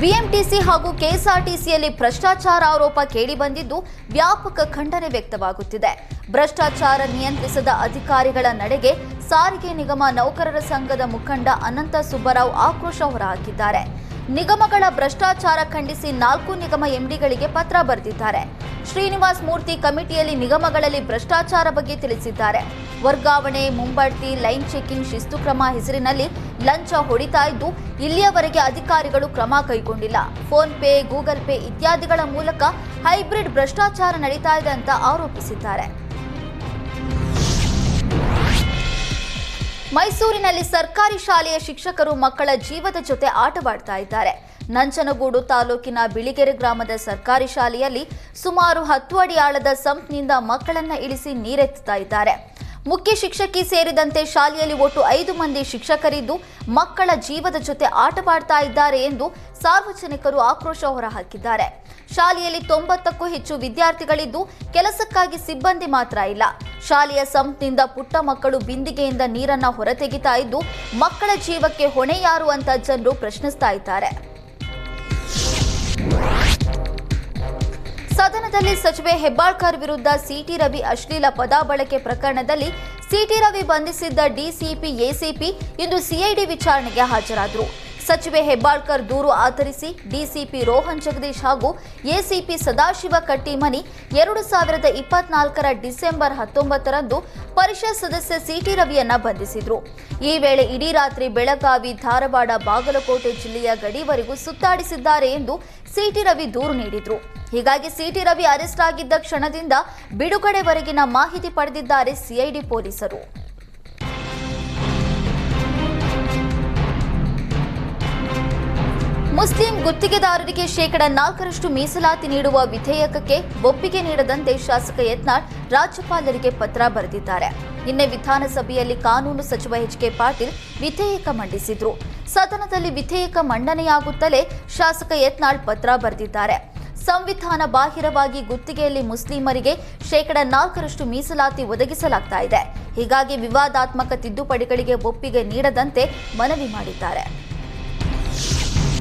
BMTC ಹಾಗೂ ಕೆಎಸ್ಆರ್ಟಿಸಿಯಲ್ಲಿ ಭ್ರಷ್ಟಾಚಾರ ಆರೋಪ ಕೇಳಿಬಂದಿದ್ದು ವ್ಯಾಪಕ ಖಂಡನೆ ವ್ಯಕ್ತವಾಗುತ್ತಿದೆ. ಭ್ರಷ್ಟಾಚಾರ ನಿಯಂತ್ರಿಸದ ಅಧಿಕಾರಿಗಳ ನಡೆಗೆ ಸಾರಿಗೆ ನಿಗಮ ನೌಕರರ ಸಂಘದ ಮುಖಂಡ ಅನಂತ ಸುಬ್ಬರಾವ್ ಆಕ್ರೋಶ ಹೊರಹಾಕಿದ್ದಾರೆ. ನಿಗಮಗಳ ಭ್ರಷ್ಟಾಚಾರ ಖಂಡಿಸಿ ನಾಲ್ಕು ನಿಗಮ ಎಂಡಿಗಳಿಗೆ ಪತ್ರ ಬರೆದಿದ್ದಾರೆ. ಶ್ರೀನಿವಾಸ್ ಮೂರ್ತಿ ಕಮಿಟಿಯಲ್ಲಿ ನಿಗಮಗಳಲ್ಲಿ ಭ್ರಷ್ಟಾಚಾರ ಬಗ್ಗೆ ತಿಳಿಸಿದ್ದಾರೆ. ವರ್ಗಾವಣೆ, ಮುಂಬಡ್ತಿ, ಲೈನ್ ಚೆಕಿಂಗ್, ಶಿಸ್ತು ಕ್ರಮ ಹೆಸರಿನಲ್ಲಿ ಲಂಚ ಹೊಡಿತಾ ಇದ್ದು, ಇಲ್ಲಿಯವರೆಗೆ ಅಧಿಕಾರಿಗಳು ಕ್ರಮ ಕೈಗೊಂಡಿಲ್ಲ. ಫೋನ್ ಪೇ, ಗೂಗಲ್ ಪೇ ಇತ್ಯಾದಿಗಳ ಮೂಲಕ ಹೈಬ್ರಿಡ್ ಭ್ರಷ್ಟಾಚಾರ ನಡೀತಾ ಇದೆ ಅಂತ ಆರೋಪಿಸಿದ್ದಾರೆ. ಮೈಸೂರಿನಲ್ಲಿ ಸರ್ಕಾರಿ ಶಾಲೆಯ ಶಿಕ್ಷಕರು ಮಕ್ಕಳ ಜೀವದ ಜೊತೆ ಆಟವಾಡ್ತಾ ಇದ್ದಾರೆ. ನಂಜನಗೂಡು ತಾಲೂಕಿನ ಬಿಳಿಗೆರೆ ಗ್ರಾಮದ ಸರ್ಕಾರಿ ಶಾಲೆಯಲ್ಲಿ ಸುಮಾರು ಹತ್ತು ಅಡಿ ಆಳದ ಸಂಪ್ನಿಂದ ಮಕ್ಕಳನ್ನ ಇಳಿಸಿ ನೀರೆತ್ತುತ್ತಾ ಇದ್ದಾರೆ. ಮುಖ್ಯ ಶಿಕ್ಷಕಿ ಸೇರಿದಂತೆ ಶಾಲೆಯಲ್ಲಿ ಒಟ್ಟು ಐದು ಮಂದಿ ಶಿಕ್ಷಕರಿದ್ದು ಮಕ್ಕಳ ಜೀವದ ಜೊತೆ ಆಟವಾಡ್ತಾ ಇದ್ದಾರೆ ಎಂದು ಸಾರ್ವಜನಿಕರು ಆಕ್ರೋಶ ಹೊರಹಾಕಿದ್ದಾರೆ. ಶಾಲೆಯಲ್ಲಿ ತೊಂಬತ್ತಕ್ಕೂ ಹೆಚ್ಚು ವಿದ್ಯಾರ್ಥಿಗಳಿದ್ದು ಕೆಲಸಕ್ಕಾಗಿ ಸಿಬ್ಬಂದಿ ಮಾತ್ರ ಇಲ್ಲ. ಶಾಲೆಯ ಸಂಪ್ನಿಂದ ಪುಟ್ಟ ಮಕ್ಕಳು ಬಿಂದಿಗೆಯಿಂದ ನೀರನ್ನ ಹೊರತೆಗಿತಾ ಇದ್ದು ಮಕ್ಕಳ ಜೀವಕ್ಕೆ ಹೊಣೆ ಯಾರು ಅಂತ ಜನರು ಪ್ರಶ್ನಿಸ್ತಾ ಇದ್ದಾರೆ. ಸದನದಲ್ಲಿ ಸಚಿವೆ ಹೆಬ್ಬಾಳ್ಕರ್ ವಿರುದ್ಧ ಸಿಟಿ ರವಿ ಅಶ್ಲೀಲ ಪದ ಬಳಕೆ ಪ್ರಕರಣದಲ್ಲಿ ಸಿಟಿ ರವಿ ಬಂಧಿಸಿದ್ದ ಡಿಸಿಪಿ ಎಸಿಪಿ ಇಂದು ಸಿಐಡಿ ವಿಚಾರಣೆಗೆ ಹಾಜರಾದರು. ಸಚಿವೆ ಹೆಬ್ಬಾಳ್ಕರ್ ದೂರು ಆಧರಿಸಿ ಡಿಸಿಪಿ ರೋಹನ್ ಜಗದೀಶ್ ಹಾಗೂ ಎಸಿಪಿ ಸದಾಶಿವ ಕಟ್ಟಿಮನಿ ಎರಡು ಸಾವಿರದ ಇಪ್ಪತ್ನಾಲ್ಕರ ಡಿಸೆಂಬರ್ ಹತ್ತೊಂಬತ್ತರಂದು ಪರಿಷತ್ ಸದಸ್ಯ ಸಿಟಿ ರವಿಯನ್ನ ಬಂಧಿಸಿದ್ರು. ಈ ವೇಳೆ ಇಡೀ ರಾತ್ರಿ ಬೆಳಗಾವಿ, ಧಾರವಾಡ, ಬಾಗಲಕೋಟೆ ಜಿಲ್ಲೆಯ ಗಡಿವರೆಗೂ ಸುತ್ತಾಡಿಸಿದ್ದಾರೆ ಎಂದು ಸಿಟಿ ರವಿ ದೂರು ನೀಡಿದ್ರು. ಹೀಗಾಗಿ ಸಿಟಿ ರವಿ ಅರೆಸ್ಟ್ ಆಗಿದ್ದ ಕ್ಷಣದಿಂದ ಬಿಡುಗಡೆವರೆಗಿನ ಮಾಹಿತಿ ಪಡೆದಿದ್ದಾರೆ ಸಿಐಡಿ ಪೊಲೀಸರು. ಮುಸ್ಲಿಂ ಗುತ್ತಿಗೆದಾರರಿಗೆ ಶೇಕಡ ನಾಲ್ಕರಷ್ಟು ಮೀಸಲಾತಿ ನೀಡುವ ವಿಧೇಯಕಕ್ಕೆ ಒಪ್ಪಿಗೆ ನೀಡದಂತೆ ಶಾಸಕ ಯತ್ನಾಳ್ ರಾಜ್ಯಪಾಲರಿಗೆ ಪತ್ರ ಬರೆದಿದ್ದಾರೆ. ನಿನ್ನೆ ವಿಧಾನಸಭೆಯಲ್ಲಿ ಕಾನೂನು ಸಚಿವ ಎಚ್ ಕೆ ಪಾಟೀಲ್ ವಿಧೇಯಕ ಮಂಡಿಸಿದ್ರು. ಸದನದಲ್ಲಿ ವಿಧೇಯಕ ಮಂಡನೆಯಾಗುತ್ತಲೇ ಶಾಸಕ ಯತ್ನಾಳ್ ಪತ್ರ ಬರೆದಿದ್ದಾರೆ. ಸಂವಿಧಾನ ಬಾಹಿರವಾಗಿ ಗುತ್ತಿಗೆಯಲ್ಲಿ ಮುಸ್ಲಿಮರಿಗೆ ಶೇಕಡ ನಾಲ್ಕರಷ್ಟು ಮೀಸಲಾತಿ ಒದಗಿಸಲಾಗ್ತಾ ಇದೆ. ಹೀಗಾಗಿ ವಿವಾದಾತ್ಮಕ ತಿದ್ದುಪಡಿಗಳಿಗೆ ಒಪ್ಪಿಗೆ ನೀಡದಂತೆ ಮನವಿ ಮಾಡಿದ್ದಾರೆ.